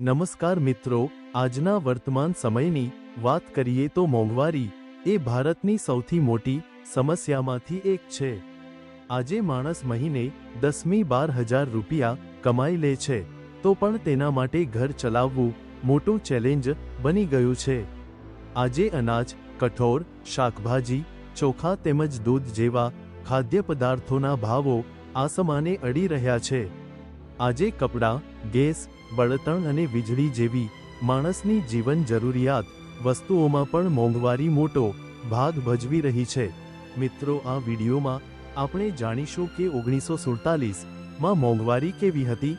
નમસ્કાર મિત્રો, આજના વર્તમાન સમયની વાત કરીએ તો મોંઘવારી એ ભારતની સૌથી મોટી સમસ્યામાંથી એક છે. આજે માણસ મહિને દસમી બાર હજાર રૂપિયા કમાઈ લે છે, તો પણ તેના માટે ઘર ચલાવવું મોટું ચેલેન્જ બની ગયું છે. આજે અનાજ, કઠોળ, શાકભાજી, ચોખા તેમજ દૂધ જેવા ખાદ્ય પદાર્થોના ભાવો આસમાને અડી રહ્યા છે. આજે કપડાં ગેસ, બળતણ અને વીજળી જેવી માણસની જીવન જરૂરિયાત વસ્તુઓમાં પણ મોંઘવારી મોટો ભાગ ભજવી રહી છે. મિત્રો, આ વિડીયોમાં આપણે જાણીશું કે ઓગણીસો સુડતાલીસમાં મોંઘવારી કેવી હતી?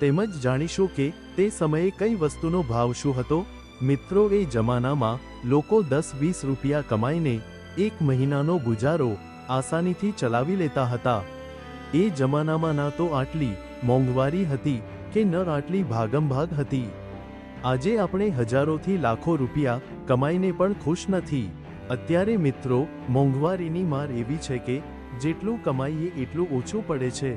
તેમજ જાણીશું કે તે સમયે કઈ વસ્તુનો ભાવ શું હતો? મિત્રો, એ જમાનામાં લોકો દસ વીસ રૂપિયા કમાઈને એક મહિનાનો ગુજારો આસાનીથી ચલાવી લેતા હતા. એ જમાનામાં ના તો આટલી મોંઘવારી હતી. કે ન આટલી ભાગમભાગ હતી. આજે આપણે હજારોથી લાખો રૂપિયા કમાઈને પણ ખુશ નથી. અત્યારે મિત્રો, મોંઘવારીની માર એવી છે કે જેટલું કમાઈએ એટલું ઓછું પડે છે.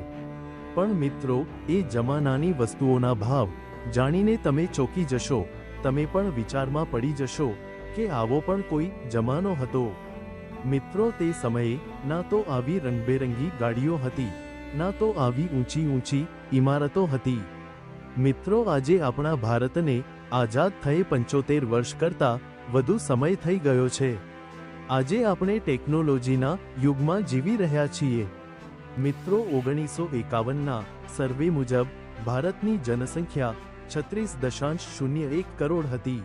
પણ મિત્રો, એ જમાનાની વસ્તુઓના ભાવ જાણીને તમે ચોકી જશો. તમે પણ વિચારમાં પડી જશો કે આવો પણ કોઈ જમાનો હતો. મિત્રો, તે સમયે ના તો આવી રંગબેરંગી ગાડીઓ હતી, ના તો આવી ઊંચી ઊંચી ઇમારતો હતી. મિત્રો, આજે આપણા ભારતને આઝાદ થઈ પંચોતેર વર્ષ કરતા વધુ સમય થઈ ગયો છે. આજે આપણે ટેકનોલોજીના યુગમાં જીવી રહ્યા છીએ. મિત્રો, ઓગણીસો એકાવનના સર્વે મુજબ ભારતની જનસંખ્યા છત્રીસ દશાંશ શૂન્ય એક કરોડ હતી.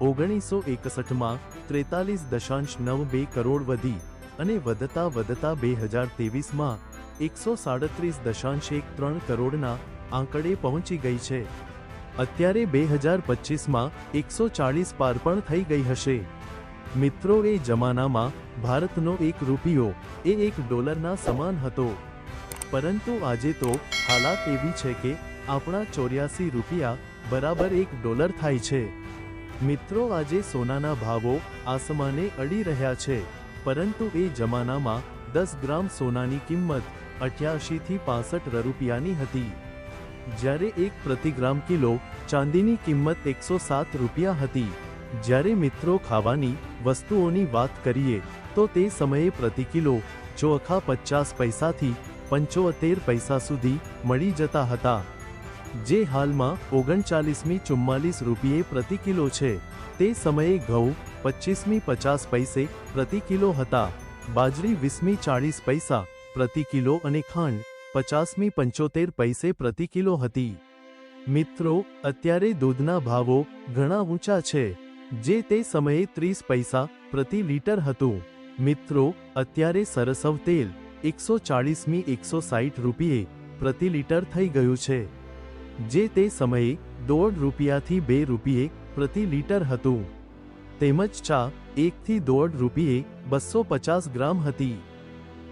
ઓગણીસો એકસઠમાં ત્રેતાલીસ દશાંશ નવ બે કરોડ વધી અને વધતા વધતા બે હજાર તેવીસમાં એકસો સાડત્રીસ દશાંશ એક ત્રણ કરોડના આંકડે પહોંચી ગઈ છે. અત્યારે બે હજાર પચીસમાં એકસો ચાળીસ પાર પણ થઈ ગઈ હશે. મિત્રો, એ જમાનામાં ભારતનો એક રૂપિયો એ એક ડોલરના સમાન હતો. પરંતુ આજે તો હાલાત એવી છે કે આપણા ચોર્યાસી રૂપિયા બરાબર એક ડોલર થાય છે. મિત્રો, આજે સોનાના ભાવો આસમાને અડી રહ્યા છે. પરંતુ એ જમાનામાં દસ ગ્રામ સોનાની કિંમત અઠ્યાસીથી પાસઠ રૂપિયાની હતી. જ્યારે એક પ્રતિ ગ્રામ કિલો ચાંદીની કિંમત એકસો સાત રૂપિયા હતી. જ્યારે મિત્રો ખાવાની વસ્તુઓની વાત કરીએ, તો તે સમયે પ્રતિ કિલો ચોખા પચાસ પૈસાથી પંચોતેર પૈસા સુધી મળી જતા હતા. જે હાલમાં ઓગણચાલીસમી ચુમ્માલીસ રૂપિયે પ્રતિ કિલો છે. તે સમયે ઘઉં પચીસમી પચાસ પૈસે પ્રતિ કિલો હતા. બાજરી વીસમી ચાળીસ પૈસા પ્રતિ કિલો અને ખાંડ પચાસમી પંચોતેર પૈસે પ્રતિ કિલો હતી. મિત્રો, અત્યારે દૂધના ભાવો ઘણા ઊંચા છે, જે તે સમયે ત્રીસ પૈસા પ્રતિ લીટર હતું. મિત્રો, અત્યારે સરસવ તેલ એકસો ચાળીસમી એકસો સાઠ રૂપિયે પ્રતિ લીટર થઈ ગયું છે, જે તે સમયે દોઢ રૂપિયાથી બે રૂપિયે પ્રતિ લીટર હતું. તેમજ ચા એકથી દોઢ રૂપિયે બસો પચાસ ગ્રામ હતી.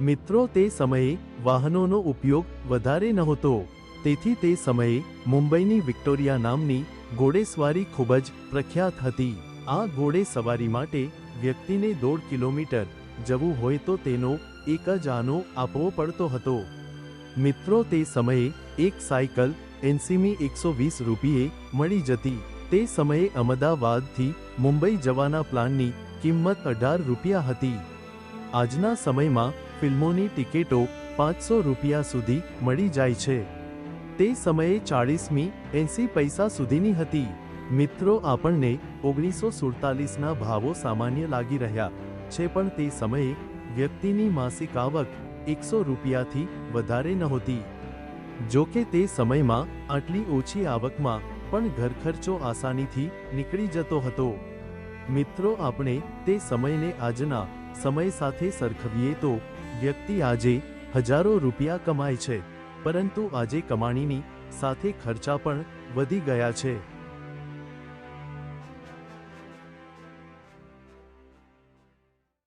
મિત્રો, તે સમયે વાહનોનો ઉપયોગ વધારે નહોતો. તેથી તે સમયે મુંબઈની વિક્ટોરિયા નામની ઘોડેસવારી ખૂબ જ પ્રખ્યાત હતી. આ ઘોડે સવારી માટે વ્યક્તિને દોઢ કિલોમીટર જવું હોય તો તેનો એક જ આનો આપવો પડતો હતો. મિત્રો, તે સમયે એક સાયકલ એનસીમી એકસો વીસ રૂપિયે મળી જતી. તે સમયે અમદાવાદથી મુંબઈ જવાના પ્લાનની કિંમત અઢાર રૂપિયા હતી. આજના સમયમાં ફિલ્મોની ટિકિટો પાંચસો રૂપિયા સુધી મળી જાય છે. તે સમયે ચાળીસમી એંસી પૈસા સુધીની હતી. મિત્રો, આપણને ઓગણીસો સુડતાલીસના ભાવો સામાન્ય લાગી રહ્યા છે પણ તે સમયે વ્યક્તિની માસિક આવક એકસો રૂપિયાથી વધારે નહોતી. જો કે તે સમયમાં આટલી ઓછી આવકમાં પણ ઘર ખર્ચો આસાનીથી નીકળી જતો હતો. મિત્રો, આપણે તે સમયને આજના સમય સાથે સરખવીએ તો વ્યક્તિ આજે હજારો રૂપિયા કમાય છે, પરંતુ આજે કમાણીની સાથે ખર્ચા પણ વધી ગયા છે.